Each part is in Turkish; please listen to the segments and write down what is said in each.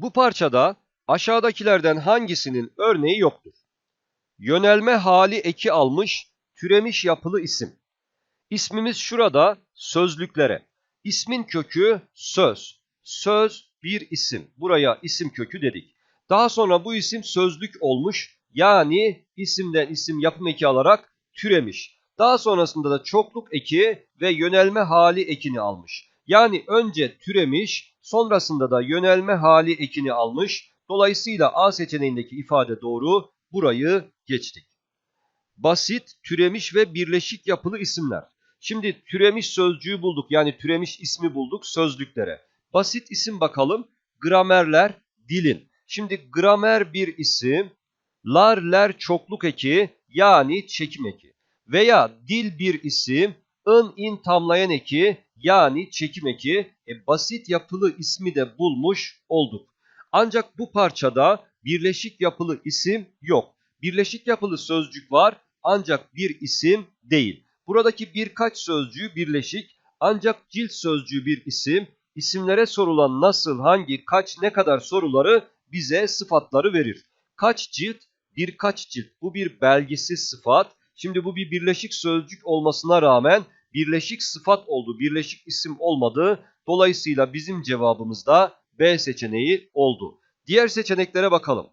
Bu parçada aşağıdakilerden hangisinin örneği yoktur? Yönelme hali eki almış, türemiş yapılı isim. İsmimiz şurada sözlüklere. İsmin kökü söz. Söz bir isim. Buraya isim kökü dedik. Daha sonra bu isim sözlük olmuş. Yani isimden isim yapım eki alarak türemiş. Daha sonrasında da çokluk eki ve yönelme hali ekini almış. Yani önce türemiş, sonrasında da yönelme hali ekini almış. Dolayısıyla A seçeneğindeki ifade doğru. Burayı geçtik. Basit, türemiş ve birleşik yapılı isimler. Şimdi türemiş sözcüğü bulduk. Yani türemiş ismi bulduk sözlüklere. Basit isim bakalım. Gramerler, dilin. Şimdi gramer bir isim. Larler çokluk eki yani çekim eki. Veya dil bir isim. ın in tamlayan eki yani çekim eki. E, basit yapılı ismi de bulmuş olduk. Ancak bu parçada birleşik yapılı isim yok. Birleşik yapılı sözcük var ancak bir isim değil. Buradaki birkaç sözcüğü birleşik ancak cilt sözcüğü bir isim. İsimlere sorulan nasıl, hangi, kaç, ne kadar soruları bize sıfatları verir. Kaç cilt? Birkaç cilt. Bu bir belgisiz sıfat. Şimdi bu bir birleşik sözcük olmasına rağmen birleşik sıfat oldu, birleşik isim olmadı. Dolayısıyla bizim cevabımız da B seçeneği oldu. Diğer seçeneklere bakalım.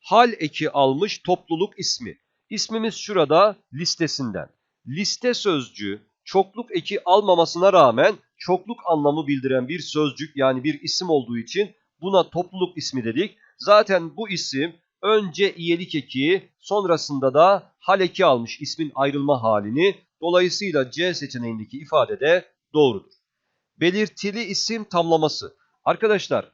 Hal eki almış topluluk ismi. İsmimiz şurada listesinden. Liste sözcüğü çokluk eki almamasına rağmen çokluk anlamı bildiren bir sözcük yani bir isim olduğu için buna topluluk ismi dedik. Zaten bu isim önce iyelik eki sonrasında da hal eki almış ismin ayrılma halini. Dolayısıyla C seçeneğindeki ifade de doğrudur. Belirtili isim tamlaması. Arkadaşlar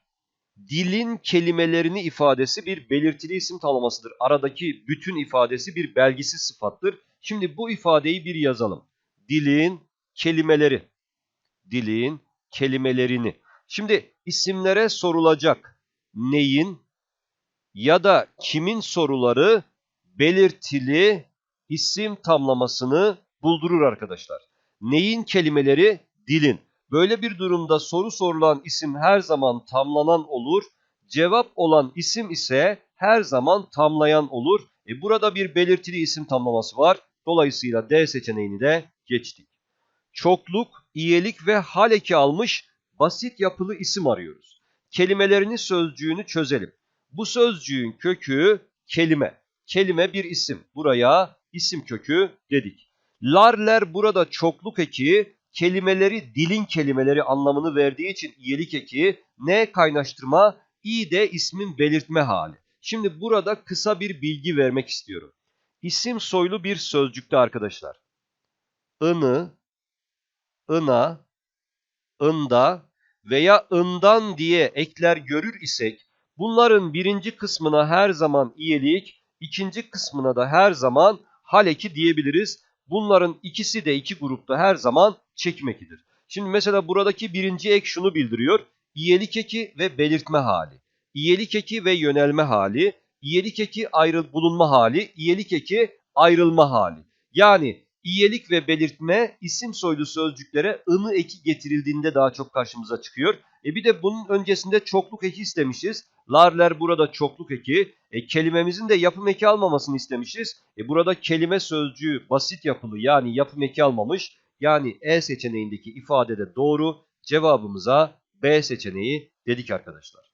dilin kelimelerini ifadesi bir belirtili isim tamlamasıdır. Aradaki bütün ifadesi bir belgisiz sıfattır. Şimdi bu ifadeyi bir yazalım. Dilin kelimeleri. Dilin kelimelerini. Şimdi isimlere sorulacak neyin ya da kimin soruları belirtili isim tamlamasını buldurur arkadaşlar. Neyin kelimeleri? Dilin. Böyle bir durumda soru sorulan isim her zaman tamlanan olur. Cevap olan isim ise her zaman tamlayan olur. E burada bir belirtili isim tamlaması var. Dolayısıyla D seçeneğini de geçtik. Çokluk, iyelik ve hal eki almış basit yapılı isim arıyoruz. Kelimelerini sözcüğünü çözelim. Bu sözcüğün kökü kelime. Kelime bir isim. Buraya isim kökü dedik. Larler burada çokluk eki, kelimeleri dilin kelimeleri anlamını verdiği için iyelik eki, ne kaynaştırma, i de ismin belirtme hali. Şimdi burada kısa bir bilgi vermek istiyorum. İsim soylu bir sözcükte arkadaşlar. Inı, ına, ında veya ından diye ekler görür isek bunların birinci kısmına her zaman iyelik, ikinci kısmına da her zaman hal eki diyebiliriz. Bunların ikisi de iki grupta her zaman çekim ekidir. Şimdi mesela buradaki birinci ek şunu bildiriyor. İyelik eki ve belirtme hali. İyelik eki ve yönelme hali. İyelik eki ayrıl bulunma hali. İyelik eki ayrılma hali. Yani iyelik ve belirtme isim soylu sözcüklere ını eki getirildiğinde daha çok karşımıza çıkıyor. E bir de bunun öncesinde çokluk eki istemişiz. Larler burada çokluk eki. E, kelimemizin de yapım eki almamasını istemişiz. E, burada kelime sözcüğü basit yapılı yani yapım eki almamış. Yani E seçeneğindeki ifade de doğru. Cevabımıza B seçeneği dedik arkadaşlar.